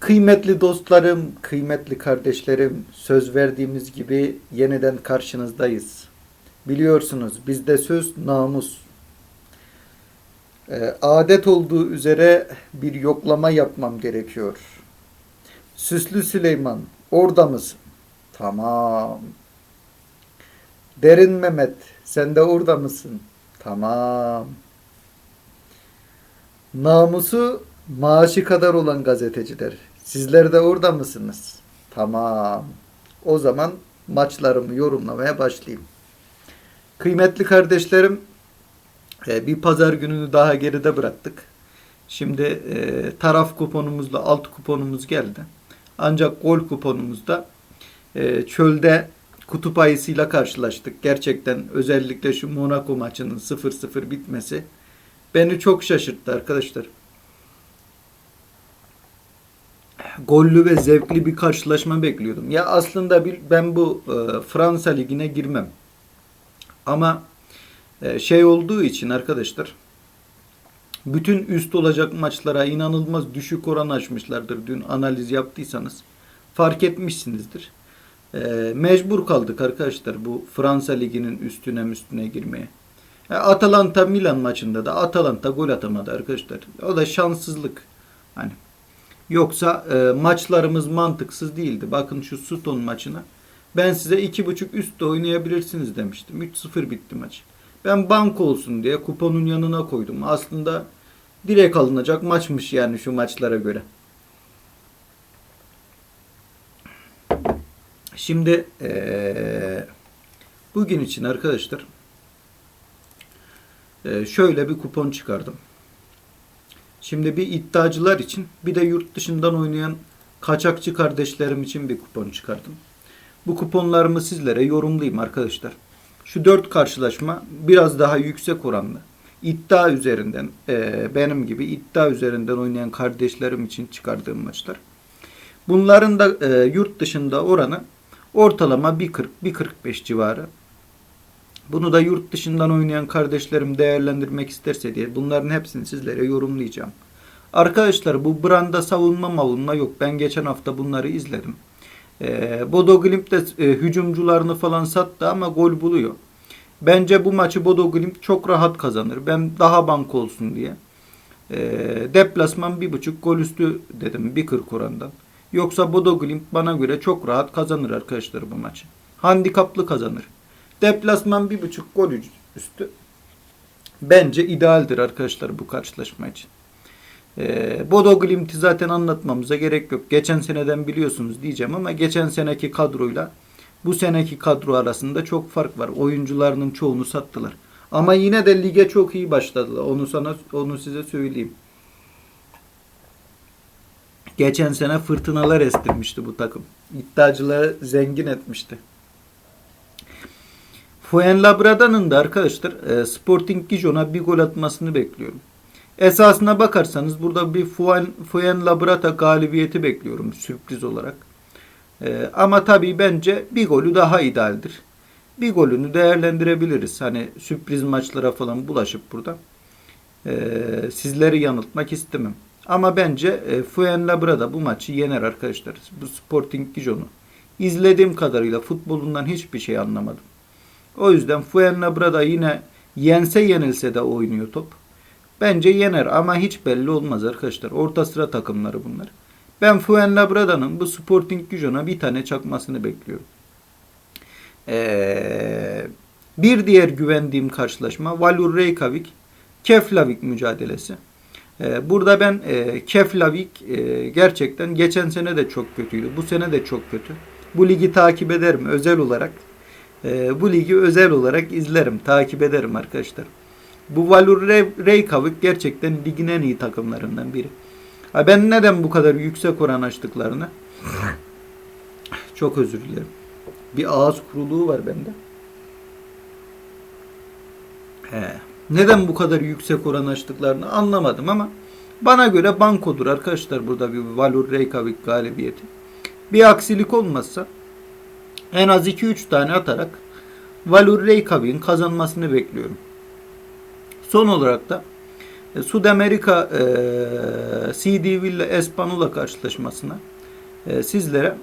Kıymetli dostlarım, kıymetli kardeşlerim, söz verdiğimiz gibi yeniden karşınızdayız. Biliyorsunuz bizde söz namus. Ee, adet olduğu üzere bir yoklama yapmam gerekiyor. Süslü Süleyman, orada mısın? Tamam. Derin Mehmet, sen de orada mısın? Tamam. Namusu maaşı kadar olan gazeteciler. Sizler de orada mısınız? Tamam. O zaman maçlarımı yorumlamaya başlayayım. Kıymetli kardeşlerim, e, bir pazar gününü daha geride bıraktık. Şimdi e, taraf kuponumuzla alt kuponumuz geldi. Ancak gol kuponumuzda e, çölde kutup ayısıyla karşılaştık. Gerçekten özellikle şu Monaco maçının 0-0 bitmesi beni çok şaşırttı arkadaşlar. Gollü ve zevkli bir karşılaşma bekliyordum. Ya aslında bir, ben bu e, Fransa ligine girmem. Ama e, şey olduğu için arkadaşlar bütün üst olacak maçlara inanılmaz düşük oran açmışlardır. Dün analiz yaptıysanız fark etmişsinizdir. E, mecbur kaldık arkadaşlar bu Fransa liginin üstüne üstüne girmeye. E, Atalanta Milan maçında da Atalanta gol atamadı arkadaşlar. O da şanssızlık. Hani Yoksa e, maçlarımız mantıksız değildi. Bakın şu Sutton maçına. Ben size 2.5 üstte oynayabilirsiniz demiştim. 3-0 bitti maç. Ben bank olsun diye kuponun yanına koydum. Aslında direkt alınacak maçmış yani şu maçlara göre. Şimdi e, bugün için arkadaşlar e, şöyle bir kupon çıkardım. Şimdi bir iddiacılar için bir de yurt dışından oynayan kaçakçı kardeşlerim için bir kupon çıkardım. Bu kuponlarımı sizlere yorumlayayım arkadaşlar. Şu dört karşılaşma biraz daha yüksek oranlı. İddia üzerinden e, benim gibi iddia üzerinden oynayan kardeşlerim için çıkardığım maçlar. Bunların da e, yurt dışında oranı ortalama 1.40-1.45 civarı. Bunu da yurt dışından oynayan kardeşlerim değerlendirmek isterse diye bunların hepsini sizlere yorumlayacağım. Arkadaşlar bu branda savunma mavunma yok. Ben geçen hafta bunları izledim. Ee, Bodo Glimt de e, hücumcularını falan sattı ama gol buluyor. Bence bu maçı Bodo Glimt çok rahat kazanır. Ben daha bank olsun diye. E, deplasman bir buçuk gol üstü dedim bir kırk orandan. Yoksa Bodo Glimt bana göre çok rahat kazanır arkadaşlar bu maçı. Handikaplı kazanır. Deplasman bir buçuk gol üstü. Bence idealdir arkadaşlar bu karşılaşma için. Ee, Bodo Glimt'i zaten anlatmamıza gerek yok. Geçen seneden biliyorsunuz diyeceğim ama geçen seneki kadroyla bu seneki kadro arasında çok fark var. Oyuncularının çoğunu sattılar. Ama yine de lige çok iyi başladılar. Onu sana onu size söyleyeyim. Geçen sene fırtınalar estirmişti bu takım. İddiacıları zengin etmişti. Fuenlabrada'nın da arkadaşlar e, Sporting Gijon'a bir gol atmasını bekliyorum. Esasına bakarsanız burada bir Fuen, Fuenlabrada galibiyeti bekliyorum sürpriz olarak. E, ama tabii bence bir golü daha idealdir. Bir golünü değerlendirebiliriz. Hani sürpriz maçlara falan bulaşıp burada. E, sizleri yanıltmak istemem. Ama bence e, Fuenlabrada bu maçı yener arkadaşlar. Bu Sporting Gijon'u. İzlediğim kadarıyla futbolundan hiçbir şey anlamadım. O yüzden Fuenlabrada yine yense yenilse de oynuyor top. Bence yener ama hiç belli olmaz arkadaşlar. Orta sıra takımları bunlar. Ben Fuenlabrada'nın bu Sporting Gijon'a bir tane çakmasını bekliyorum. Ee, bir diğer güvendiğim karşılaşma Valur Reykjavik Keflavik mücadelesi. Ee, burada ben e, Keflavik e, gerçekten geçen sene de çok kötüydü. Bu sene de çok kötü. Bu ligi takip ederim özel olarak. E, bu ligi özel olarak izlerim, takip ederim arkadaşlar. Bu Valur Reykjavik gerçekten ligin en iyi takımlarından biri. Ha ben neden bu kadar yüksek oran açtıklarını çok özür dilerim. Bir ağız kuruluğu var bende. He. Neden bu kadar yüksek oran açtıklarını anlamadım ama bana göre bankodur arkadaşlar burada bir Valur Reykjavik galibiyeti. Bir aksilik olmazsa en az 2-3 tane atarak Valur Reykjavik'in kazanmasını bekliyorum. Son olarak da e, Sudamerica e, CD Villa Espanola karşılaşmasına e, sizlere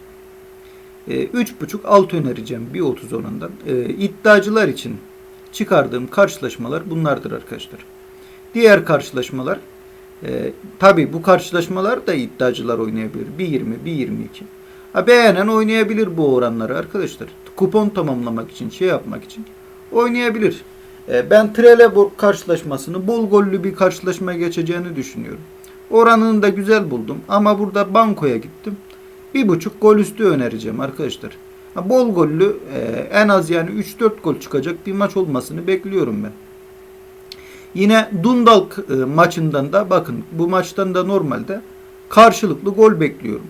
e, 3.5 alt önereceğim bir 30 oranından. E, iddiacılar için çıkardığım karşılaşmalar bunlardır arkadaşlar. Diğer karşılaşmalar e, tabi bu karşılaşmalar da iddiacılar oynayabilir. 1.20, 1.22. Ha, beğenen oynayabilir bu oranları arkadaşlar. Kupon tamamlamak için, şey yapmak için oynayabilir. E, ben Trelleborg karşılaşmasını bol gollü bir karşılaşma geçeceğini düşünüyorum. Oranını da güzel buldum ama burada bankoya gittim. Bir buçuk gol üstü önereceğim arkadaşlar. Ha, bol gollü e, en az yani 3-4 gol çıkacak bir maç olmasını bekliyorum ben. Yine Dundalk e, maçından da bakın bu maçtan da normalde karşılıklı gol bekliyorum.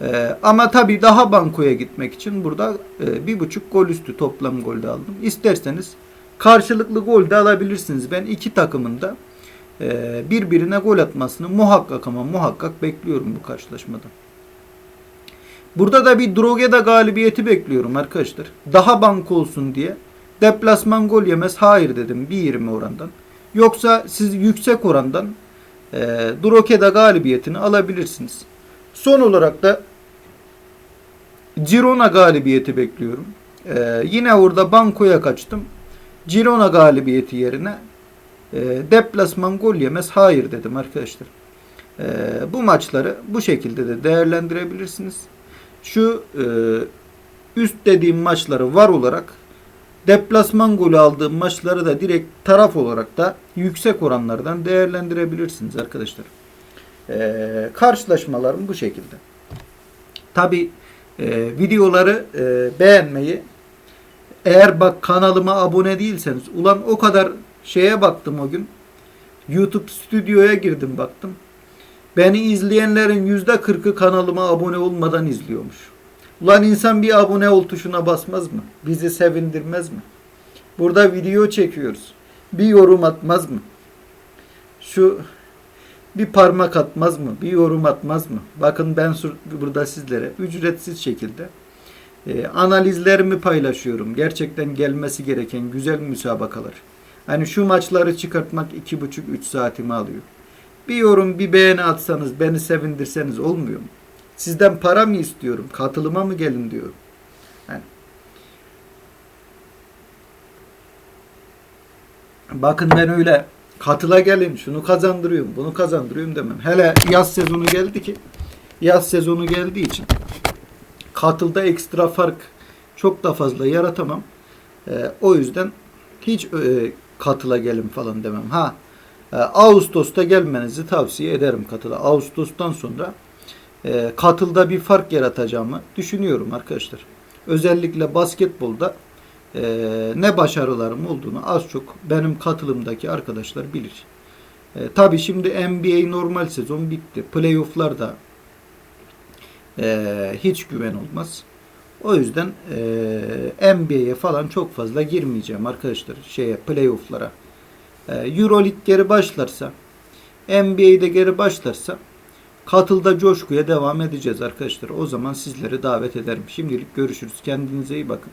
E, ama tabii daha bankoya gitmek için burada e, bir buçuk gol üstü toplam golde aldım. İsterseniz karşılıklı gol de alabilirsiniz. Ben iki takımın da e, birbirine gol atmasını muhakkak ama muhakkak bekliyorum bu karşılaşmada. Burada da bir Drogheda galibiyeti bekliyorum arkadaşlar. Daha banko olsun diye. Deplasman gol yemez. Hayır dedim 1.20 orandan. Yoksa siz yüksek orandan e, Drogheda galibiyetini alabilirsiniz. Son olarak da Girona galibiyeti bekliyorum. E, yine orada bankoya kaçtım. Girona galibiyeti yerine e, deplasman gol yemez. Hayır dedim arkadaşlar. E, bu maçları bu şekilde de değerlendirebilirsiniz. Şu e, üst dediğim maçları var olarak deplasman golü aldığım maçları da direkt taraf olarak da yüksek oranlardan değerlendirebilirsiniz arkadaşlar. E, karşılaşmalarım bu şekilde. Tabi e, videoları e, beğenmeyi eğer bak kanalıma abone değilseniz ulan o kadar şeye baktım o gün YouTube stüdyoya girdim baktım. Beni izleyenlerin yüzde kırkı kanalıma abone olmadan izliyormuş. Ulan insan bir abone ol tuşuna basmaz mı? Bizi sevindirmez mi? Burada video çekiyoruz. Bir yorum atmaz mı? Şu bir parmak atmaz mı? Bir yorum atmaz mı? Bakın ben burada sizlere ücretsiz şekilde e, analizlerimi paylaşıyorum. Gerçekten gelmesi gereken güzel müsabakalar. Hani şu maçları çıkartmak iki buçuk üç saatimi alıyor. Bir yorum bir beğeni atsanız beni sevindirseniz olmuyor mu? Sizden para mı istiyorum? Katılıma mı gelin diyorum. Yani. Bakın ben öyle katıla gelin şunu kazandırıyorum bunu kazandırıyorum demem. Hele yaz sezonu geldi ki yaz sezonu geldiği için katılda ekstra fark çok da fazla yaratamam. Ee, o yüzden hiç e, katıla gelin falan demem. Ha e, Ağustos'ta gelmenizi tavsiye ederim katıla. Ağustos'tan sonra e, katılda bir fark yaratacağımı düşünüyorum arkadaşlar. Özellikle basketbolda e, ne başarılarım olduğunu az çok benim katılımdaki arkadaşlar bilir. E, Tabi şimdi NBA normal sezon bitti. Playoff'lar da e, hiç güven olmaz. O yüzden e, NBA'ye falan çok fazla girmeyeceğim arkadaşlar. Şeye playoff'lara. E, Euroleague geri başlarsa, NBA'de geri başlarsa katılda coşkuya devam edeceğiz arkadaşlar. O zaman sizleri davet ederim. Şimdilik görüşürüz. Kendinize iyi bakın.